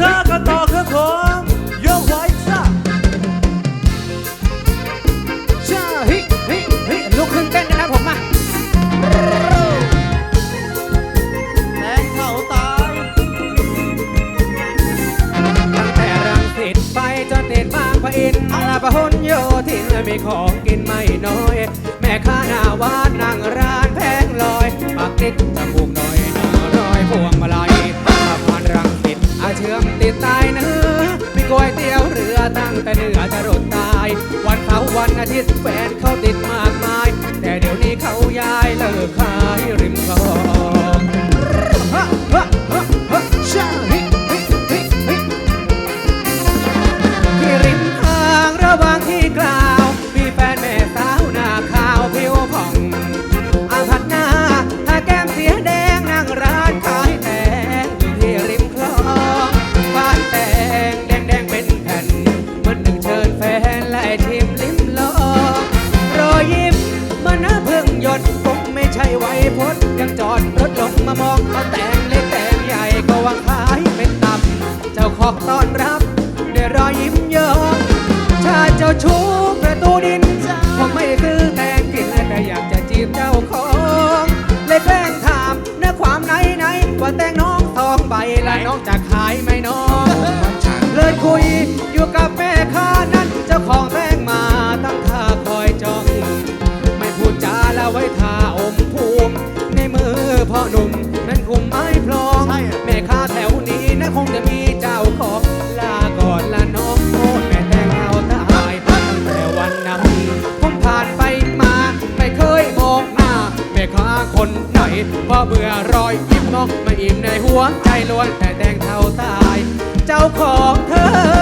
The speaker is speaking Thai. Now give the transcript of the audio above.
เธอกันต่อครับผมยกไว้ซ่าชาฮ้ยเฮ้ยเฮ้ยลุกขึ้นเต้นกันนะผมมาแทงเข่าตายตั้งแต่รังสิตไปจนเด็ดบางปะอินอาปะหนโยธินมีของกินไม่น้อย แม่ค้าหน้าหวานนั่งร้าน แต่เหนือจะรดตาย วันเสาร์วันอาทิตย์แฟนเขาติดมากมาย แต่เดี๋ยวนี้เขาย้ายเลิกขายริมคลอง น่าเพิ่งหยดคงไม่ใช่ไวยพจน์ยังจอดรถลงมามองเอาแตงเล็กแตงใหญ่ก็วางขายเป็นตับ เจ้าของต้อนรับด้วยรอยยิ้มเยอะชาติเจ้าชู้ประตูดินผมไม่ได้ซื้อแตงกินแต่อยากจะจีบเจ้าของเลยแกล้งถามเนื้อความไหนไหนๆว่าแตงน้องทองใบละน้องจะขายไหมน้องเลยคุยอยู่กับ ไว้ท่าอมภูมิในมือพ่อหนุ่ม นั้นคุมไม้พลองใช่อะแม่ค้าแถวนี้นะคงจะมีเจ้าของลาก่อนละน้องโอ้แม่แตงเอาตายตั้งแต่วันนั้นผมผ่านไปมา ไม่เคยมองหน้า แม่ค้าคนไหนว่าเบื่อรอยยิ้มน้องไม่อิ่มในหัวใจล้วนแต่แดงเท่าตาย เจ้าของเธอ